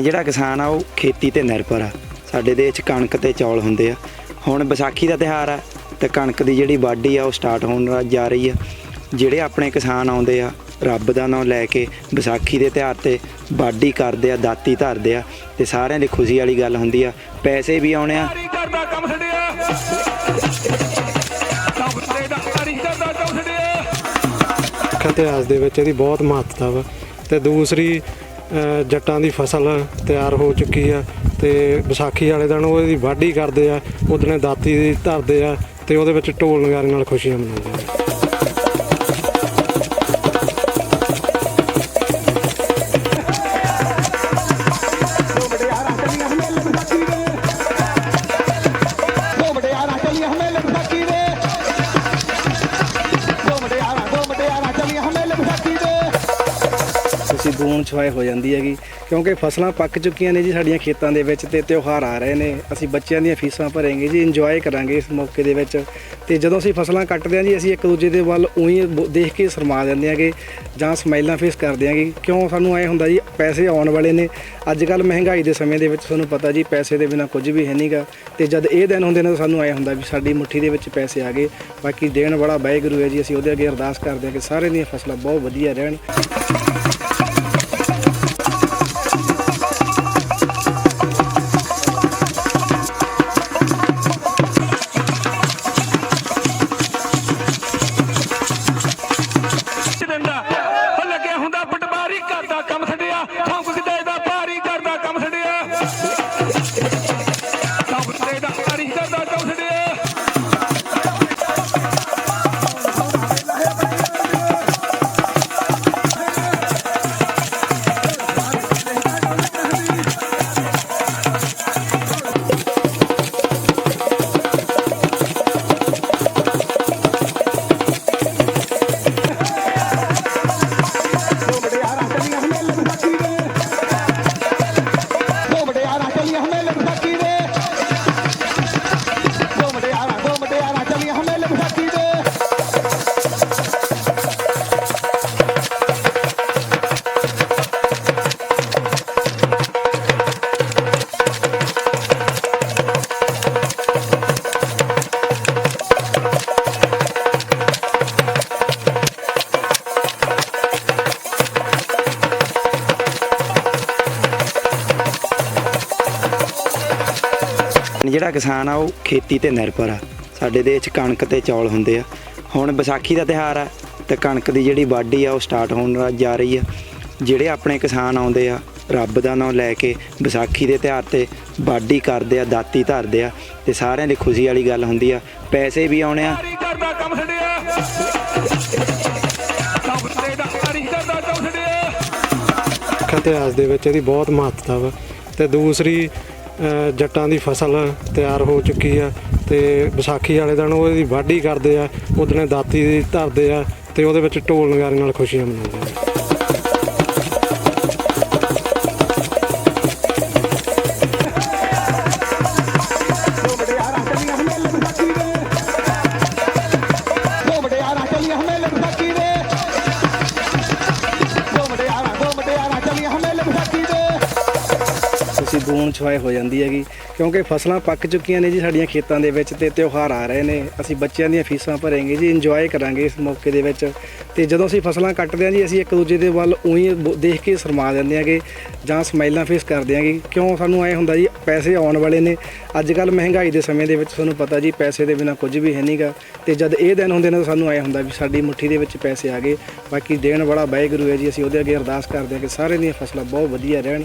ਜਿਹੜਾ ਕਿਸਾਨ ਆ ਉਹ ਖੇਤੀ ਤੇ ਨਿਰਭਰ ਆ। ਸਾਡੇ ਦੇਸ਼ 'ਚ ਕਣਕ ਤੇ ਚੌਲ ਹੁੰਦੇ ਆ। ਹੁਣ ਵਿਸਾਖੀ ਦਾ ਤਿਹਾਰ ਆ ਤੇ ਕਣਕ ਦੀ ਜਿਹੜੀ ਵਾਢੀ ਆ ਉਹ ਸਟਾਰਟ ਹੋਣ ਜਾ ਰਹੀ ਆ। ਜਿਹੜੇ ਆਪਣੇ ਕਿਸਾਨ ਆਉਂਦੇ ਆ ਰੱਬ ਦਾ ਨਾਮ ਲੈ ਕੇ ਵਿਸਾਖੀ ਦੇ ਤਿਹਾਰ ਤੇ ਵਾਢੀ ਕਰਦੇ ਆ ਦਾਤੀ ਧਰਦੇ ਆ ਤੇ ਸਾਰਿਆਂ ਦੀ ਖੁਸ਼ੀ ਵਾਲੀ ਗੱਲ ਹੁੰਦੀ ਆ। ਪੈਸੇ ਵੀ ਆਉਣੇ ਆ। ਕਾਰੀ ਕਰਦਾ ਕੰਮ ਛੱਡਿਆ। ਇਤਿਹਾਸ ਦੇ ਵਿੱਚ ਇਹਦੀ ਬਹੁਤ ਮਹੱਤਤਾ ਵਾ। ਤੇ ਦੂਸਰੀ ਜੱਟਾਂ ਦੀ ਫਸਲ ਤਿਆਰ ਹੋ ਚੁੱਕੀ ਆ ਤੇ ਵਿਸਾਖੀ ਵਾਲੇ ਦਿਨ ਉਹਦੀ ਵਾਢੀ ਕਰਦੇ ਆ, ਉਹਦਨੇ ਦਾਤੀ ਦੀ ਧਰਦੇ ਆ ਤੇ ਉਹਦੇ ਵਿੱਚ ਢੋਲ ਨਗਾਰੇ ਨਾਲ ਖੁਸ਼ੀਆਂ ਮਨਾਉਂਦੇ ਆ। ਅਸੀਂ ਦੂਣ ਛਵਾਏ ਹੋ ਜਾਂਦੀ ਹੈਗੀ। ਕਿਉਂਕਿ ਫਸਲਾਂ ਪੱਕ ਚੁੱਕੀਆਂ ਨੇ ਜੀ ਸਾਡੀਆਂ ਖੇਤਾਂ ਦੇ ਵਿੱਚ ਤੇ ਤਿਉਹਾਰ ਆ ਰਹੇ ਨੇ। ਅਸੀਂ ਬੱਚਿਆਂ ਦੀਆਂ ਫੀਸਾਂ ਭਰਾਂਗੇ ਜੀ ਇੰਜੋਏ ਕਰਾਂਗੇ ਇਸ ਮੌਕੇ ਦੇ ਵਿੱਚ। ਤੇ ਜਦੋਂ ਅਸੀਂ ਫਸਲਾਂ ਕੱਟਦੇ ਹਾਂ ਜੀ, ਅਸੀਂ ਇੱਕ ਦੂਜੇ ਦੇ ਵੱਲ ਉਹੀ ਦੇਖ ਕੇ ਸ਼ਰਮਾ ਜਾਂਦੇ ਆਂਗੇ ਜਾਂ ਸਮਾਈਲਾਂ ਫੇਸ ਕਰਦੇ ਆਂਗੇ ਕਿਉਂ ਸਾਨੂੰ ਐ ਹੁੰਦਾ ਜੀ, ਪੈਸੇ ਆਉਣ ਵਾਲੇ ਨੇ। ਅੱਜ ਕੱਲ ਮਹਿੰਗਾਈ ਦੇ ਸਮੇਂ ਦੇ ਵਿੱਚ ਤੁਹਾਨੂੰ ਪਤਾ ਜੀ, ਪੈਸੇ ਦੇ ਬਿਨਾ ਕੁਝ ਵੀ ਹੈ ਨਹੀਂਗਾ ਤੇ ਜਦ ਇਹ ਦਿਨ ਹੁੰਦੇ ਨੇ ਤਾਂ ਸਾਨੂੰ ਐ ਹੁੰਦਾ ਵੀ ਸਾਡੀ ਮੁੱਠੀ ਦੇ ਵਿੱਚ ਪੈਸੇ ਆ ਗਏ। ਬਾਕੀ ਦੇਣ ਵਾਲਾ ਵਾਹਿਗੁਰੂ ਹੈ ਜੀ, ਅਸੀਂ ਉਹਦੇ ਅੱਗੇ ਅਰਦਾਸ ਕਰਦੇ ਹਾਂ ਕਿ ਸਾਰੇ ਦੀਆਂ ਫਸਲਾਂ ਬਹੁਤ ਵਧੀਆ ਰਹਿਣ। Aquí ਜਿਹੜਾ ਕਿਸਾਨ ਆ, ਉਹ ਖੇਤੀ ਤੇ ਨਿਰਭਰ ਆ। ਸਾਡੇ ਦੇਸ਼ 'ਚ ਕਣਕ ਤੇ ਚੌਲ ਹੁੰਦੇ ਆ। ਹੁਣ ਵਿਸਾਖੀ ਦਾ ਤਿਹਾਰ ਆ, ਤੇ ਕਣਕ ਦੀ ਜਿਹੜੀ ਵਾਢੀ ਆ, ਉਹ ਸਟਾਰਟ ਹੋਣ ਜਾ ਰਹੀ ਆ। ਜਿਹੜੇ ਆਪਣੇ ਕਿਸਾਨ ਆਉਂਦੇ ਆ, ਰੱਬ ਦਾ ਨਾਮ ਲੈ ਕੇ ਵਿਸਾਖੀ ਦੇ ਤਿਹਾਰ ਤੇ ਵਾਢੀ ਕਰਦੇ ਆ, ਦਾਤੀ ਧਰਦੇ ਆ, ਤੇ ਸਾਰਿਆਂ ਦੀ ਖੁਸ਼ੀ ਵਾਲੀ ਗੱਲ ਹੁੰਦੀ ਆ। ਪੈਸੇ ਵੀ ਆਉਣੇ ਆ। ਇਤਿਹਾਸ ਦੇ ਵਿੱਚ ਇਹਦੀ ਬਹੁਤ ਮਹੱਤਤਾ ਵਾ। ਤੇ ਦੂਸਰੀ ਜੱਟਾਂ ਦੀ ਫਸਲ ਤਿਆਰ ਹੋ ਚੁੱਕੀ ਆ ਤੇ ਵਿਸਾਖੀ ਵਾਲੇ ਦਿਨ ਉਹਦੀ ਵਾਢੀ ਕਰਦੇ ਆ, ਉਹਦਨੇ ਦਾਤੀ ਦੀ ਧਰਦੇ ਆ ਤੇ ਉਹਦੇ ਵਿੱਚ ਢੋਲ ਨਗਾਰੇ ਨਾਲ ਖੁਸ਼ੀਆਂ ਮਨਾਉਂਦੇ ਆ। ਗੂਣ ਛੁਆਏ ਹੋ ਜਾਂਦੀ ਹੈਗੀ। ਕਿਉਂਕਿ ਫਸਲਾਂ ਪੱਕ ਚੁੱਕੀਆਂ ਨੇ ਜੀ ਸਾਡੀਆਂ ਖੇਤਾਂ ਦੇ ਵਿੱਚ ਤੇ ਤਿਉਹਾਰ ਆ ਰਹੇ ਨੇ। ਅਸੀਂ ਬੱਚਿਆਂ ਦੀਆਂ ਫੀਸਾਂ ਭਰਾਂਗੇ ਜੀ ਇੰਜੋਏ ਕਰਾਂਗੇ ਇਸ ਮੌਕੇ ਦੇ ਵਿੱਚ। ਤੇ ਜਦੋਂ ਅਸੀਂ ਫਸਲਾਂ ਕੱਟਦੇ ਹਾਂ ਜੀ, ਅਸੀਂ ਇੱਕ ਦੂਜੇ ਦੇ ਵੱਲ ਉਹੀ ਦੇਖ ਕੇ ਸ਼ਰਮਾ ਜਾਂਦੇ ਆਂਗੇ ਜਾਂ ਸਮਾਈਲਾਂ ਫੇਸ ਕਰਦੇ ਆਂਗੇ ਕਿਉਂ ਸਾਨੂੰ ਐ ਹੁੰਦਾ ਜੀ, ਪੈਸੇ ਆਉਣ ਵਾਲੇ ਨੇ। ਅੱਜ ਕੱਲ ਮਹਿੰਗਾਈ ਦੇ ਸਮੇਂ ਦੇ ਵਿੱਚ ਤੁਹਾਨੂੰ ਪਤਾ ਜੀ, ਪੈਸੇ ਦੇ ਬਿਨਾ ਕੁਝ ਵੀ ਹੈ ਨਹੀਂਗਾ ਤੇ ਜਦ ਇਹ ਦਿਨ ਹੁੰਦੇ ਨੇ ਤਾਂ ਸਾਨੂੰ ਐ ਹੁੰਦਾ ਵੀ ਸਾਡੀ ਮੁੱਠੀ ਦੇ ਵਿੱਚ ਪੈਸੇ ਆ ਗਏ। ਬਾਕੀ ਦੇਣ ਵਾਲਾ ਵਾਹਿਗੁਰੂ ਹੈ ਜੀ, ਅਸੀਂ ਉਹਦੇ ਅੱਗੇ ਅਰਦਾਸ ਕਰਦੇ ਹਾਂ ਕਿ ਸਾਰੇ ਦੀਆਂ ਫਸਲਾਂ ਬਹੁਤ ਵਧੀਆ ਰਹਿਣ।